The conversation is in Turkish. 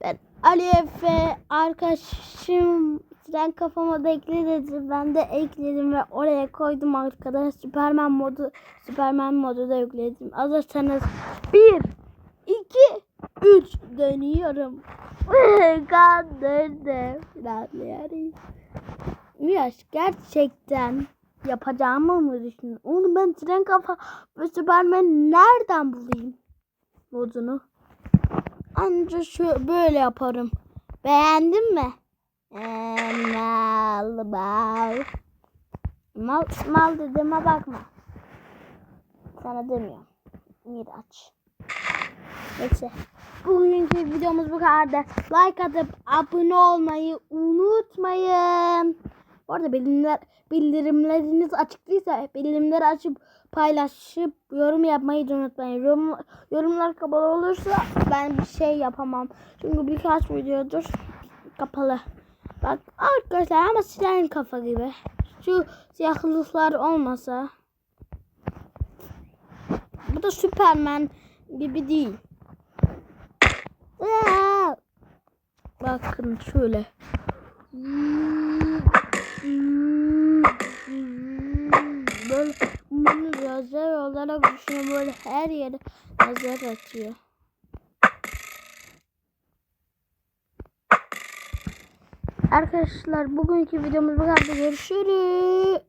Ben Ali Efe arkadaşım tren kafama da ekle dedi. Ben de ekledim ve oraya koydum arkadaş. Süpermen modu Süpermen modu da yükledim. Hazırsanız 1 2 3 dönüyorum. Kandırdım. Yani. Miraç gerçekten yapacağımı mı düşünüyorsun? Oğlum ben tren kafa ve Süpermen nereden bulayım modunu? Anca şu böyle yaparım. Beğendin mi? Ee, mal mal. Mal, mal dediğime bakma. Sana demiyorum. Miraç. Neyse. Bugünkü videomuz bu kadar. Like atıp abone olmayı unutmayın. Bu arada bildirimler, bildirimleriniz açık değilse bildirimleri açıp paylaşıp yorum yapmayı unutmayın. Yorum, yorumlar kapalı olursa ben bir şey yapamam. Çünkü birkaç videodur kapalı. Bak arkadaşlar ama siren kafa gibi. Şu siyahlıklar olmasa. Bu da Süpermen gibi değil. Bakın şöyle. Böyle bunu lazer olarak düşünüyor. Böyle her yere lazer atıyor. Arkadaşlar bugünkü videomuz bu kadar. Görüşürüz.